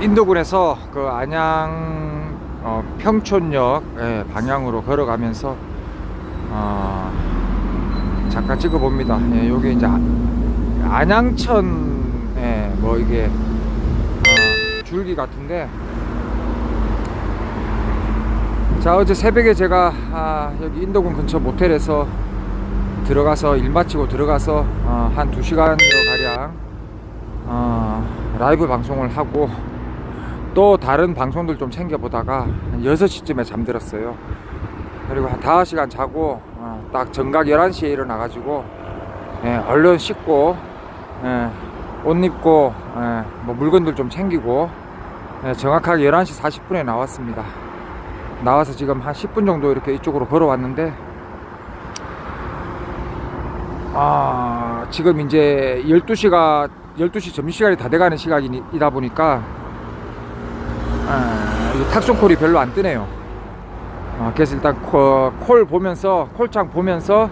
인도군에서 그 안양 어, 평촌역 예, 방향으로 걸어가면서 어, 잠깐 찍어봅니다. 예, 여기 이제 아- 안양천 예, 뭐 이게 어, 줄기 같은데 자 어제 새벽에 제가 아, 여기 인도군 근처 모텔에서 들어가서 일 마치고 들어가서 어, 한 2시간여 가량 어, 라이브 방송을 하고 또 다른 방송들 좀 챙겨보다가 한 6시쯤에 잠들었어요. 그리고 한 5시간 자고 어, 딱 정각 11시에 일어나 가지고 예, 얼른 씻고 예, 옷 입고 예, 뭐 물건들 좀 챙기고 예, 정확하게 11시 40분에 나왔습니다. 나와서 지금 한 10분 정도 이렇게 이쪽으로 걸어왔는데 아, 지금 이제 12시가 12시 점심시간이 다 돼가는 시간이다 보니까 아, 이 탁송콜이 별로 안 뜨네요. 아, 그래서 일단 콜, 콜 보면서 콜창 보면서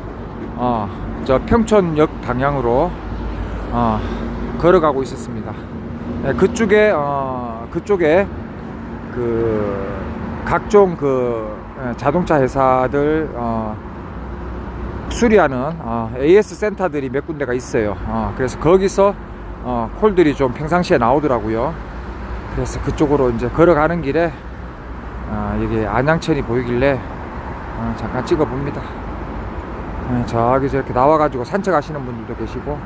어, 저 평촌역 방향으로 어, 걸어가고 있었습니다. 네, 그쪽에 어, 그쪽에 그 각종 그 예, 자동차 회사들 어, 수리하는 어, AS 센터들이 몇 군데가 있어요. 어, 그래서 거기서 어, 콜들이 좀 평상시에 나오더라고요. 그래서 그쪽으로 이제 걸어가는 길에 어, 여기 안양천이 보이길래 어, 잠깐 찍어 봅니다. 어, 저기 저렇게 나와가지고 산책하시는 분들도 계시고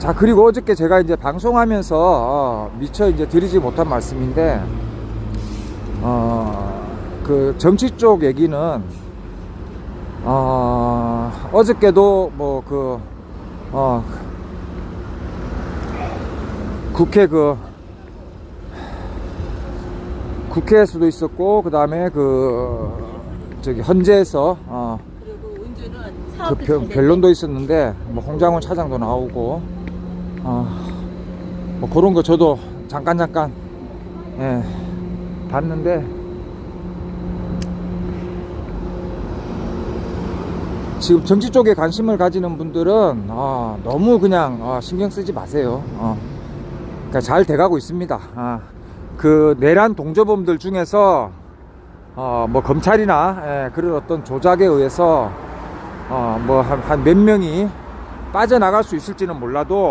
자 그리고 어저께 제가 이제 방송하면서 어, 미처 이제 드리지 못한 말씀인데 어 그 정치 쪽 얘기는 어 어저께도 뭐그 어 국회 그 국회에서도 있었고 그 다음에 그 저기 헌재에서 어 그 변론도 있었는데 뭐 홍장훈 차장도 나오고 어, 뭐 그런 거 저도 잠깐 잠깐 예, 봤는데 지금 정치 쪽에 관심을 가지는 분들은 어, 너무 그냥 어, 신경 쓰지 마세요. 어. 그러니까 잘 돼가고 있습니다. 아, 그 내란 동조범들 중에서 어, 뭐 검찰이나 예, 그런 어떤 조작에 의해서 어, 뭐한몇 명이 빠져나갈 수 있을지는 몰라도